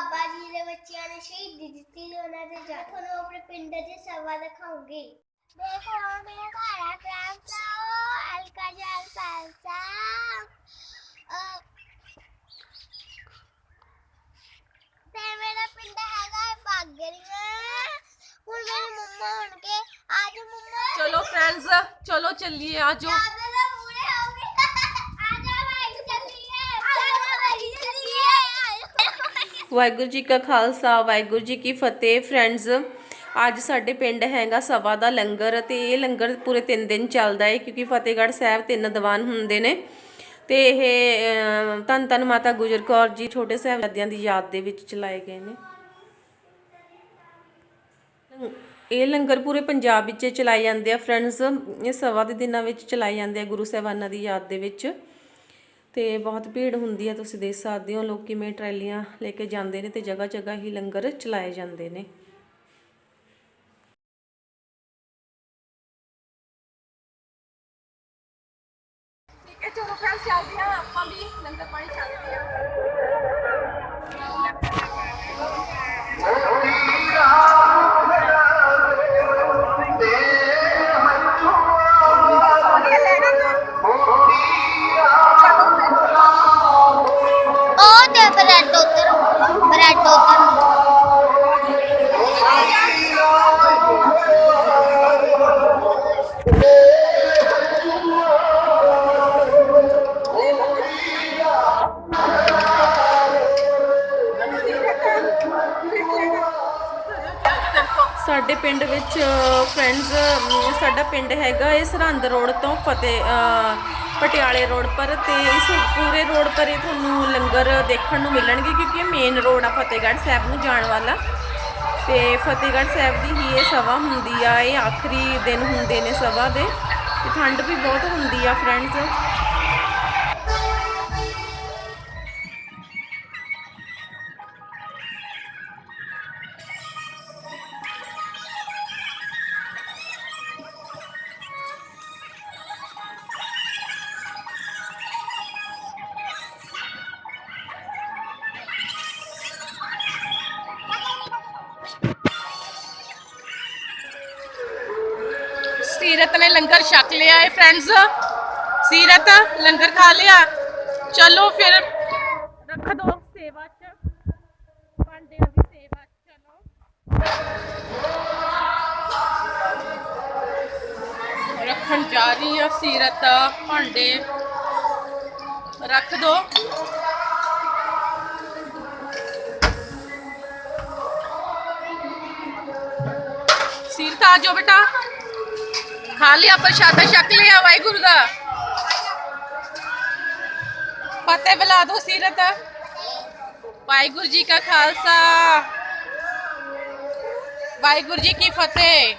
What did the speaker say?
ਬਾਬਾ ਜੀ ਦੇ ਬੱਚਿਆਂ ਨੇ ਸ਼ਹੀਦੀ ਦਿੱਤੀ ਉਹਨਾਂ ਦੇ ਜਾ ਤੁਹਾਨੂੰ ਆਪਣੇ ਪਿੰਡ 'ਚ ਸੇਵਾ ਦਿਖਾਉਂਗੀ ਦੇਖੋ ਮੇਰਾ ਘਰ ਆ ਗ੍ਰਾਮ ਸਾਓ ਅਲਕਾ ਜਲ ਪਾਸਾ ਫਿਰ ਮੇਰਾ ਪਿੰਡ ਹੈਗਾ ਬਾਗਰੀਆ ਹੁਣ ਮੇਰੇ ਮੰਮਾ ਹੋਣਗੇ ਆਜੋ ਮੰਮਾ ਚਲੋ ਫਰੈਂਡਸ ਚਲੋ ਚੱਲੀਏ ਆਜੋ ਵਾਹਿਗੁਰੂ ਜੀ ਕਾ ਖਾਲਸਾ ਵਾਹਿਗੁਰੂ ਜੀ ਕੀ ਫਤਿਹ। ਫਰੈਂਡਸ ਅੱਜ ਸਾਡੇ ਪਿੰਡ ਹੈਗਾ ਸਵਾ ਦਾ ਲੰਗਰ ਤੇ ਇਹ ਲੰਗਰ ਪੂਰੇ 3 ਦਿਨ ਚੱਲਦਾ ਹੈ ਕਿਉਂਕਿ ਫਤਿਹਗੜ੍ਹ ਸਾਹਿਬ ਤਿੰਨ ਦੀਵਾਨ ਹੁੰਦੇ ਨੇ। ਤੇ ਇਹ ਅਮ, ਧੰਨ ਧੰਨ ਮਾਤਾ ਗੁਜਰ ਕੌਰ ਜੀ ਛੋਟੇ ਸਾਹਿਬਜ਼ਾਦਿਆਂ ਦੀ ਯਾਦ ਦੇ ਵਿੱਚ ਚਲਾਏ ਗਏ ਨੇ। ਇਹ ਲੰਗਰ ਪੂਰੇ ਪੰਜਾਬ ਵਿੱਚ ਚਲਾਏ ਜਾਂਦੇ ਆ। ਫਰੈਂਡਸ ਇਹ ਸਵਾ ਦੇ ਦਿਨਾਂ ਵਿੱਚ ਚਲਾਏ ਜਾਂਦੇ ਆ ਗੁਰੂ ਸਾਹਿਬਾਨਾਂ ਦੀ ਯਾਦ ਦੇ ਵਿੱਚ। ਤੇ ਬਹੁਤ ਭੀੜ ਹੁੰਦੀ ਹੈ ਤੁਸੀਂ ਦੇਖ ਸਕਦੇ ਹੋ ਲੋਕ ਕਿਵੇਂ ਟਰੈਲੀਆਂ ਲੈ ਕੇ ਜਾਂਦੇ ਨੇ ਤੇ ਜਗ੍ਹਾ ਜਗ੍ਹਾ ਹੀ ਲੰਗਰ ਚਲਾਏ ਜਾਂਦੇ ਨੇ। ਠੀਕ ਹੈ, ਚਲੋ ਫਰੈਂਡਸ ਚੱਲਦੇ ਆ ਆਪਾਂ ਵੀ ਲੰਗਰ ਪਾਣੀ ਚੱਲਦੇ ਆ ਸਾਡੇ ਪਿੰਡ ਵਿੱਚ ਫਰੈਂਡਸ ਸਾਡਾ ਪਿੰਡ ਹੈਗਾ ਇਹ ਸਰਹੰਦ ਰੋਡ ਤੋਂ ਫਤਿਹ ਪਟਿਆਲੇ ਰੋਡ ਪਰ ਤੇ ਇਸ ਪੂਰੇ ਰੋਡ ਪਰ ਇਹ ਤੁਹਾਨੂੰ ਲੰਗਰ ਦੇਖਣ ਨੂੰ ਮਿਲਣਗੇ ਕਿਉਂਕਿ ਇਹ ਮੇਨ ਰੋਡ ਆ ਫਤਿਹਗੜ੍ਹ ਸਾਹਿਬ ਨੂੰ ਜਾਣ ਵਾਲਾ। ਤੇ ਫਤਿਹਗੜ੍ਹ ਸਾਹਿਬ ਦੀ ਹੀ ਇਹ ਸਭਾ ਹੁੰਦੀ ਆ, ਇਹ ਆਖਰੀ ਦਿਨ ਹੁੰਦੇ ਨੇ ਸਭਾ ਦੇ। ਤੇ ਠੰਡ ਵੀ ਬਹੁਤ ਹੁੰਦੀ ਆ ਫਰੈਂਡਸ ਸੀਰਤ ਨੇ ਲੰਗਰ ਛਕ ਲਿਆ ਹੈ ਫਰੈਂਡਸ ਸੀਰਤ, ਲੰਗਰ ਖਾ ਲਿਆ। ਚਲੋ ਫਿਰ ਰੱਖ ਦੋ ਸੇਵਾ ਚ। ਭਾਂਡਿਆਂ ਦੀ ਸੇਵਾ ਚ, ਚਲੋ। ਰੱਖਣ ਜਾ ਰਹੀ ਆ ਸੀਰਤ, ਭਾਂਡੇ। ਰੱਖ ਦੋ। ਸੀਰਤ ਆ ਜਾਓ ਬੇਟਾ। ਖਾ ਲਿਆ ਪ੍ਰਸ਼ਾਦਾ, ਛਕ ਲਿਆ ਵਾਹਿਗੁਰੂ ਦਾ। ਫਤਿਹ ਬੁਲਾ ਦੋ ਸੀਰਤ। ਵਾਹਿਗੁਰੂ ਜੀ ਕਾ ਖਾਲਸਾ। ਵਾਹਿਗੁਰੂ ਜੀ ਕੀ ਫਤਿਹ।